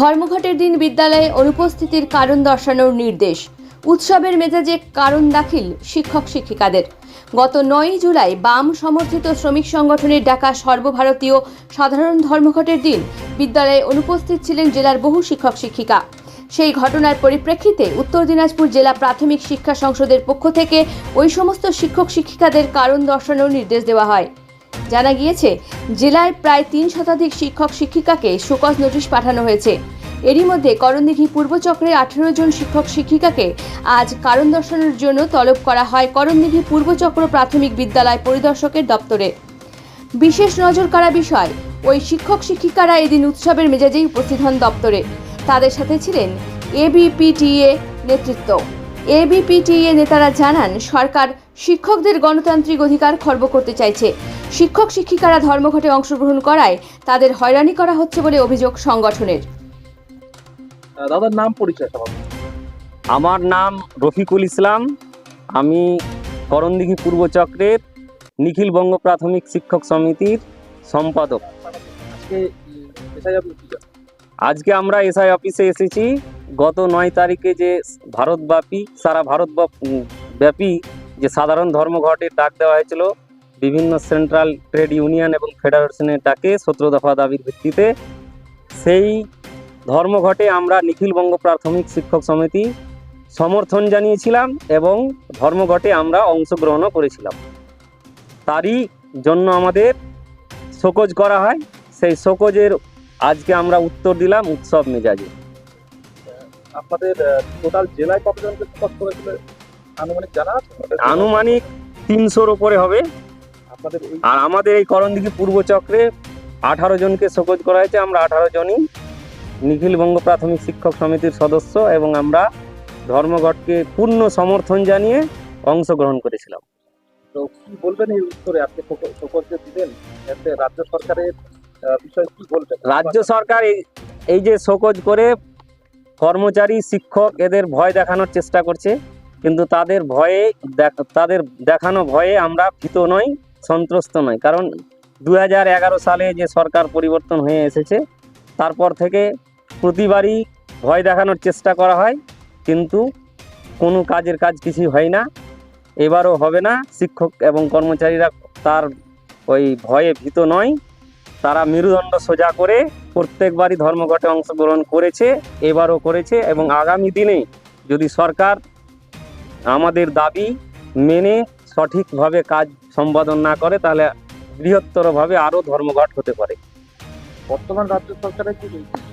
ধর্মঘটের দিন বিদ্যালয়ে অনুপস্থিতির কারণ দর্শানোর নির্দেশ। উৎসবের মেজাজে কারণ দাখিল শিক্ষক শিক্ষিকাদের। গত নয়ই জুলাই বাম সমর্থিত শ্রমিক সংগঠনের ডাকা সর্বভারতীয় সাধারণ ধর্মঘটের দিন বিদ্যালয়ে অনুপস্থিত ছিলেন জেলার বহু শিক্ষক শিক্ষিকা। সেই ঘটনার পরিপ্রেক্ষিতে উত্তর দিনাজপুর জেলা প্রাথমিক শিক্ষা সংসদের পক্ষ থেকে ওই সমস্ত শিক্ষক শিক্ষিকাদের কারণ দর্শানোর নির্দেশ দেওয়া হয়। জানা গিয়েছে, জেলায় প্রায় তিন শতাধিক শিক্ষক শিক্ষিকাকে শোকজ নোটিশ পাঠানো হয়েছে। এরই মধ্যে করণদিঘি পূর্বচক্রে আঠেরো জন শিক্ষক শিক্ষিকাকে আজ কারণ দর্শানোর জন্য তলব করা হয় করণদিঘি পূর্বচক্র প্রাথমিক বিদ্যালয় পরিদর্শকের দপ্তরে। বিশেষ নজর কাড়া বিষয়, ওই শিক্ষক শিক্ষিকারা এদিন উৎসবের মেজাজেই উপস্থিত হন দপ্তরে। তাদের সাথে ছিলেন এবিপিটিএ নেতৃত্ব। এবিপিটিএ নেতারা জানান সরকার শিক্ষকদের গণতান্ত্রিক অধিকার খর্ব করতে চাইছে। শিক্ষক শিক্ষিকারা ধর্মঘটে অংশগ্রহণ করায় তাদের হয়রানি করা হচ্ছে বলে অভিযোগ সংগঠনের। দাদার নাম পরিচয় আমার নাম রফিকুল ইসলাম। আমি করণদিঘি পূর্ব চক্রের নিখিল বঙ্গ প্রাথমিক শিক্ষক সমিতির সম্পাদক। আজকে আজকে আমরা এসআই অফিসে এসেছি। গত নয় তারিখে যে ভারতব্যাপী, সারা ভারত ব্যাপী যে সাধারণ ধর্মঘটের ডাক দেওয়া হয়েছিল। বিভিন্ন সেন্ট্রাল ট্রেড ইউনিয়ন এবং ফেডারেশনের ডাকে সতেরো দফা দাবির ভিত্তিতে। সেই ধর্মঘটে আমরা নিখিল বঙ্গ প্রাথমিক শিক্ষক সমিতি সমর্থন জানিয়েছিলাম এবং ধর্মঘটে আমরা অংশগ্রহণও করেছিলাম। তারই জন্য আমাদের শোকজ করা হয়। সেই শোকজের আজকে আমরা উত্তর দিলাম উৎসব মেজাজে। আপনাদের টোটাল জেলায় কতজনকে ফোকাস করেছিল? আনুমানিক জানা আছে? আনুমানিক তিনশোর ওপরে হবে। আপনাদের আর আমাদের এই করণদিঘি পূর্ব চক্রে আঠারো জনকে শোকজ করা হয়েছে। আমরা আঠারো জনই। নিখিলবঙ্গ প্রাথমিক শিক্ষক সমিতির সদস্য এবং আমরা ধর্মঘটকে পূর্ণ সমর্থন জানিয়ে অংশগ্রহণ করেছিলাম। তো কি বলবেন এই উত্তরে? আপনি শোকজ যে দিলেন এতে রাজ্য সরকারের রাজ্য সরকার এই যে শোকজ করে কর্মচারী, শিক্ষক এদের ভয় দেখানোর চেষ্টা করছে, কিন্তু তাদের ভয়ে তাদের দেখানো ভয়ে আমরা ভীত নই, সন্ত্রস্ত নই। কারণ দু হাজার এগারো সালে যে সরকার পরিবর্তন হয়ে এসেছে, তারপর থেকে প্রতিবারই ভয় দেখানোর চেষ্টা করা হয়, কিন্তু কোনো কাজের কাজ কিছুই হয় না। এবারও হবে না, শিক্ষক এবং কর্মচারীরা তার ওই ভয়ে ভীত নয়। তারা মেরুদণ্ড সোজা করে প্রত্যেকবারই ধর্মঘটে অংশগ্রহণ করেছে, এবারও করেছে এবং আগামী দিনে যদি সরকার আমাদের দাবি মেনে সঠিকভাবে কাজ সম্পাদন না করে, তাহলে বৃহত্তরভাবে আরও ধর্মঘট হতে পারে। বর্তমান রাজ্য সরকারের কি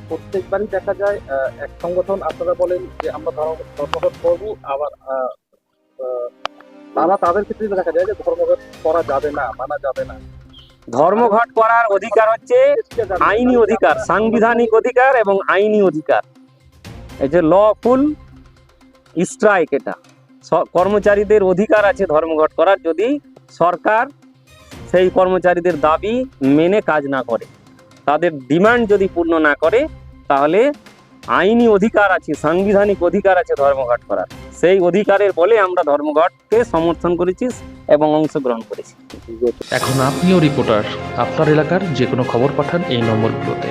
প্রত্যেকবারই দেখা যায় এক সংগঠন আপনারা বলেন যে আমরা ধর্মঘট করব, আবার তারা তাদের ক্ষেত্রে দেখা যায় যে ধর্মঘট করা যাবে না, মানা যাবে না। ধর্মঘট করার অধিকার হচ্ছে আইনি অধিকার, সাংবিধানিক অধিকার এবং আইনি অধিকার। এই যে লফুল স্ট্রাইক এটা। কর্মচারীদের অধিকার আছে ধর্মঘট করার, যদি সরকার সেই কর্মচারীদের দাবি মেনে কাজ না করে, তাদের ডিমান্ড যদি পূর্ণ না করে, তাহলে আইনি অধিকার আছে, সাংবিধানিক অধিকার আছে ধর্মঘট করার। সেই অধিকারের বলে আমরা ধর্মঘটকে সমর্থন করেছি। এবং অংশগ্রহণ করেছি। এখন আপনিও রিপোর্টার আপনার এলাকার যে কোনো খবর পাঠান এই নম্বরগুলোতে।